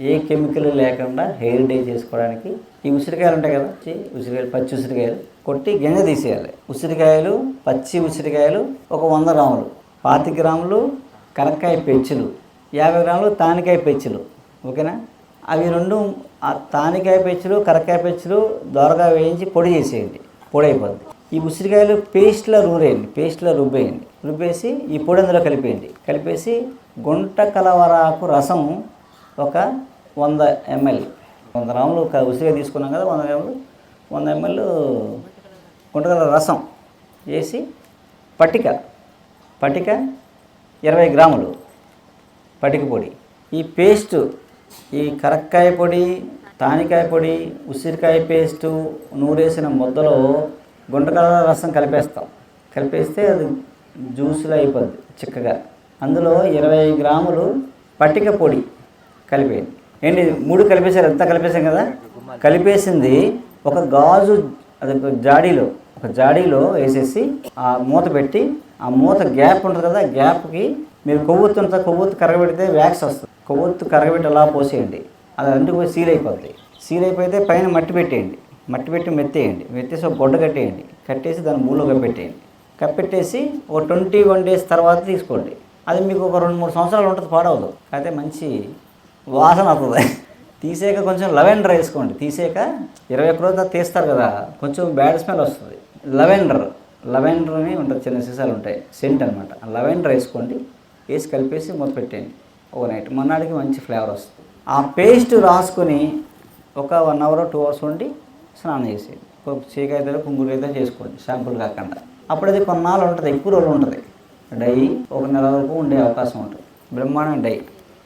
ఏ chemical లేకుండా hair dye చేసుకోవడానికి ఈ ఉసిరికాయలు ఉంటాయి కదా ఉసిరికాయలు పచ్చి ఉసిరికాయలు కొట్టి గింజ తీసేయాలి. ఉసిరికాయలు పచ్చి ఉసిరికాయలు ఒక వంద గ్రాములు పాతి గ్రాములు కరక్కాయ పెచ్చులు యాభై గ్రాములు తానికాయ పెచ్చులు ఓకేనా? అవి రెండు ఆ తానికాయ పెచ్చులు కరక్కాయ పెచ్చులు దోరగా వేయించి పొడి చేసేయండి పొడి అయిపోద్ది. ఈ ఉసిరికాయలు పేస్ట్లో రూరేయండి పేస్ట్లో రుబ్బేయండి. రుబ్బేసి ఈ పొడి అందులో కలిపేయండి. కలిపేసి గుంట కలవరాకు రసం ఒక వంద ఎంఎల్. వంద గ్రాములు ఒక ఉసిరిగా తీసుకున్నాం కదా వంద గ్రాములు. వంద ఎంఎల్ గుంటగల రసం వేసి పట్టిక. పట్టిక ఇరవై గ్రాములు పటిక పొడి. ఈ పేస్ట్ ఈ కరక్కాయ పొడి తానికాయ పొడి ఉసిరికాయ పేస్టు నూరేసిన ముద్దలో గుంటకల రసం కలిపేస్తాం. కలిపేస్తే అది జ్యూస్లో అయిపోద్ది చిక్కగా. అందులో ఇరవై గ్రాములు పట్టిక పొడి కలిపేయండి. ఏంటి? మూడు కలిపేశారు ఎంత కలిపేశాం కదా? కలిపేసింది ఒక గాజు అది ఒక జాడీలో ఒక జాడీలో వేసేసి ఆ మూత పెట్టి ఆ మూత గ్యాప్ ఉంటుంది కదా గ్యాప్కి మీరు కొవ్వొత్తు ఉంటుంది కొవ్వొత్తు కరగబెడితే వ్యాక్స్ వస్తుంది. కొవ్వొత్తు కరగబెట్టి అలా పోసేయండి. అది అందుకు పోయి సీల్ అయిపోద్ది. సీల్ అయిపోతే పైన మట్టి పెట్టేయండి. మట్టి పెట్టి మెత్తేయండి. మెత్తేసి ఒక గొడ్డ కట్టేయండి. కట్టేసి దాని మూలో కప్పెట్టేయండి. కప్పెట్టేసి ఒక ట్వంటీ వన్ డేస్ తర్వాత తీసుకోండి. అది మీకు ఒక రెండు మూడు సంవత్సరాలు ఉంటుంది పాడవదు. అయితే మంచి వాసన అవుతుంది తీసాక కొంచెం లెవెండర్ వేసుకోండి. తీసాక ఇరవై ఒక్క రోజు తీస్తారు కదా కొంచెం బ్యాడ్ స్మెల్ వస్తుంది. లెవెండర్ లెవెండర్ అని ఉంటుంది చిన్న సీసాలు ఉంటాయి సెంట్ అనమాట లెవెండర్ వేసుకోండి వేసి కలిపేసి మూత పెట్టేయండి. ఒక నైట్. మొన్నటికి మంచి ఫ్లేవర్ వస్తుంది. ఆ పేస్ట్ రాసుకొని ఒక వన్ అవర్ టూ అవర్స్ ఉండి స్నానం చేసేయండి. చీకైతే కుంగురైతే చేసుకోండి షాంపూలు కాకుండా. అప్పుడు అది కొన్నాళ్ళు ఉంటుంది ఎక్కువ రోజులు ఉంటుంది. డై ఒక నెల వరకు ఉండే అవకాశం ఉంటుంది. బ్రహ్మాండం డై.